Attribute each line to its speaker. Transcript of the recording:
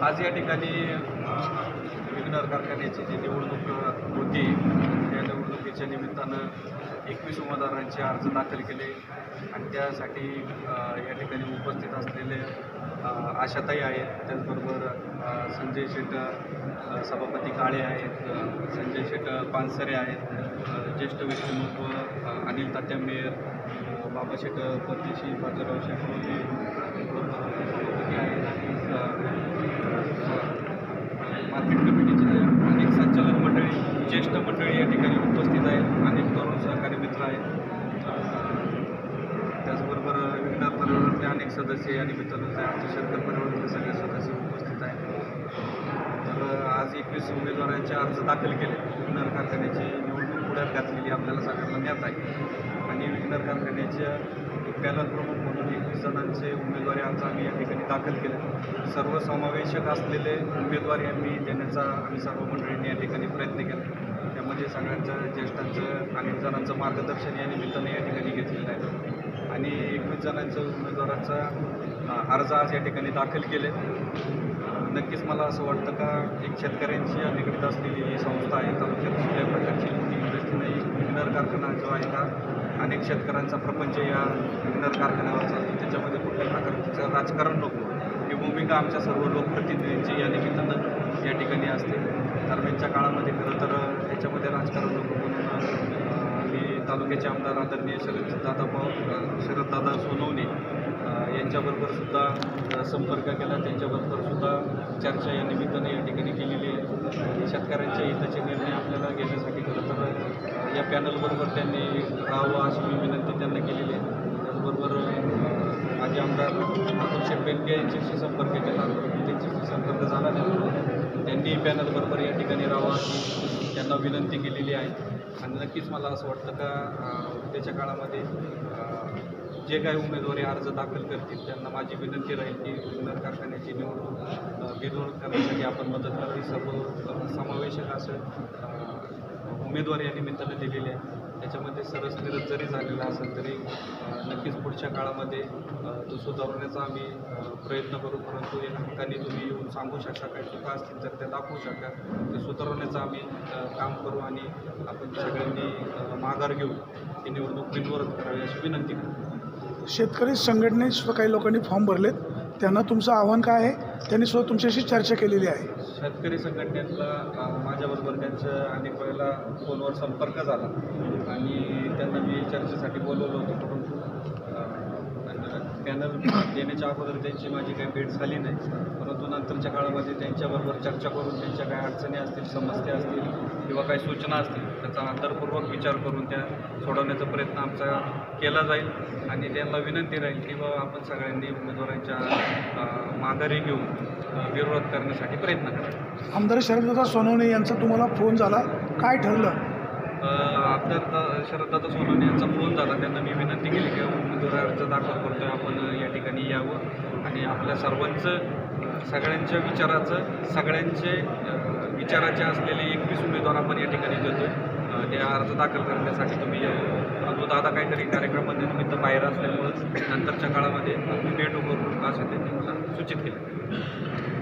Speaker 1: आज या ठिकाणी विघ्नर कारखान्याची जी निवडणूक होती त्या निवडणुकीच्या निमित्तानं एकवीस उमेदवारांचे अर्ज दाखल केले आणि त्यासाठी या ठिकाणी उपस्थित असलेले आशाताई आहेत त्याचबरोबर संजय शेट सभापती काळे आहेत संजय शेट पानसरे आहेत ज्येष्ठ व्यक्तिमत्व अनिल तात्या मेयर बाबा शेट परदेशी बाजाराव शेट सभापती आहेत आणि मार्केट कमिटीचे अनेक संचालक मंडळी ज्येष्ठ मंडळी या ठिकाणी उपस्थित आहेत. अनेक तरुण सहकारी मित्र आहेत. त्याचबरोबर विघ्नर परिवारातले अनेक सदस्य या निमित्तानं आमचे आमच्या शेतकरी परिवारातले सगळे सदस्य उपस्थित आहेत. तर आज एकवीस उमेदवारांचे अर्ज दाखल केले. विघ्नर कारखान्याची निवडणूक पुढ्यात घातलेली आपल्याला सगळ्यांना ज्ञात आहे. आणि विघ्नर कारखान्याच्या प्रमुख म्हणून एकवीस जणांचे उमेदवारी अर्ज आम्ही या ठिकाणी दाखल केले. सर्वसमावेशक असलेले उमेदवारी आम्ही देण्याचा आम्ही सर्व मंडळींनी या ठिकाणी प्रयत्न केला. त्यामध्ये सगळ्यांचं ज्येष्ठांचं अनेक जणांचं मार्गदर्शन या निमित्ताने या ठिकाणी घेतलेलं आहे. आणि एकवीस जणांचं उमेदवाराचा अर्ज आज या ठिकाणी दाखल केले. नक्कीच मला असं वाटतं का एक शेतकऱ्यांशी निगडीत असलेली ही संस्था आहे. तालुक्यात कुठल्या प्रकारची इंडस्ट्री नाही. विघ्नर कारखाना जो आहे हा अनेक शेतकऱ्यांचा प्रपंच या विघ्नर कारखान्यावर चालतो त्याच्यामध्ये कुठल्या प्रकारचं राजकारण नको ही भूमिका आमच्या सर्व लोकप्रतिनिधींची या निमित्तानं या ठिकाणी असते. दरम्यानच्या काळामध्ये खरं तर याच्यामध्ये राजकारण नको म्हणून मी तालुक्याचे आमदार आदरणीय शरद दादा पाव शरददादा सोनवणे यांच्याबरोबर सुद्धा संपर्क केला. त्यांच्याबरोबर सुद्धा चर्चा या निमित्ताने या ठिकाणी केलेली आहे. शेतकऱ्यांच्या हिताचे निर्णय आपल्याला घेण्यासाठी खरं तर या पॅनलबरोबर त्यांनी राहावं अशी अतुल यांच्याशी संपर्क केला. त्यांच्याशी संपर्क झाला नाही. त्यांनी पॅनलबरोबर या ठिकाणी राहावा त्यांना विनंती केलेली आहे. आणि नक्कीच मला असं वाटतं का त्याच्या उद्याच्या काळामध्ये जे काही उमेदवारी अर्ज दाखल करतील त्यांना माझी विनंती राहील की विघ्नर कारखान्याची निवडणूक अ, करण्यासाठी आपण मदत करावी. सर्व समावेशक असं उमेदवारी या निमित्तानं दिलेली आहे त्याच्यामध्ये सरस जरी झालेला असेल तरी नक्कीच पुढच्या काळामध्ये तो सुधारण्याचा आम्ही प्रयत्न करू. परंतु एक हक्काने तुम्ही येऊन सांगू शकता काही चुका असतील तर त्या दाखवू शकता. ते सुधारवण्याचं आम्ही काम करू आणि आपण सगळ्यांनी माघार घेऊ. ही निवडणूक बिनविरोध करावी अशी विनंती करू
Speaker 2: शेतकरी संघटनेत काही लोकांनी फॉर्म भरलेत. त्यांना तुमचं आव्हान काय आहे? त्यांनी सुद्धा तुमच्याशी चर्चा केलेली आहे.
Speaker 1: शेतकरी संघटनेतला अ, माझ्याबरोबर त्यांचं अनेक वेळेला फोनवर संपर्क झाला. आणि त्यांना मी चर्चेसाठी बोलवलं पॅनल देण्याच्या अगोदर त्यांची माझी काही भेट झाली नाही. परंतु नंतरच्या काळामध्ये त्यांच्याबरोबर चर्चा करून त्यांच्या काही अडचणी असतील समस्या असतील किंवा काही सूचना असतील त्याचा अंतरपूर्वक विचार करून त्या सोडवण्याचा प्रयत्न आमचा केला जाईल आणि त्यांना विनंती राहील की बाबा आपण सगळ्यांनी उमेदवारांच्या माघारी घेऊन विरोध करण्यासाठी प्रयत्न करा.
Speaker 2: आमदार शरददादा सोनवणे यांचा तुम्हाला फोन झाला. काय ठरलं?
Speaker 1: आमदार शरददादा सोनवणे यांचा फोन झाला. त्यांना मी विनंती केली की उमेदवारी अर्ज दाखल करतो आपण या ठिकाणी यावं आणि आपल्या सर्वांचं सगळ्यांच्या विचाराचं सगळ्यांचे विचाराचे असलेले एकवीस उमेदवार आपण या ठिकाणी देतो ते अर्ज दाखल करण्यासाठी तुम्ही यावं. परंतु दादा काहीतरी कार्यक्रमाच्या निमित्त बाहेर असल्यामुळं नंतरच्या काळामध्ये भेट भेटू करून असं त्यांनी मला सूचित केलं.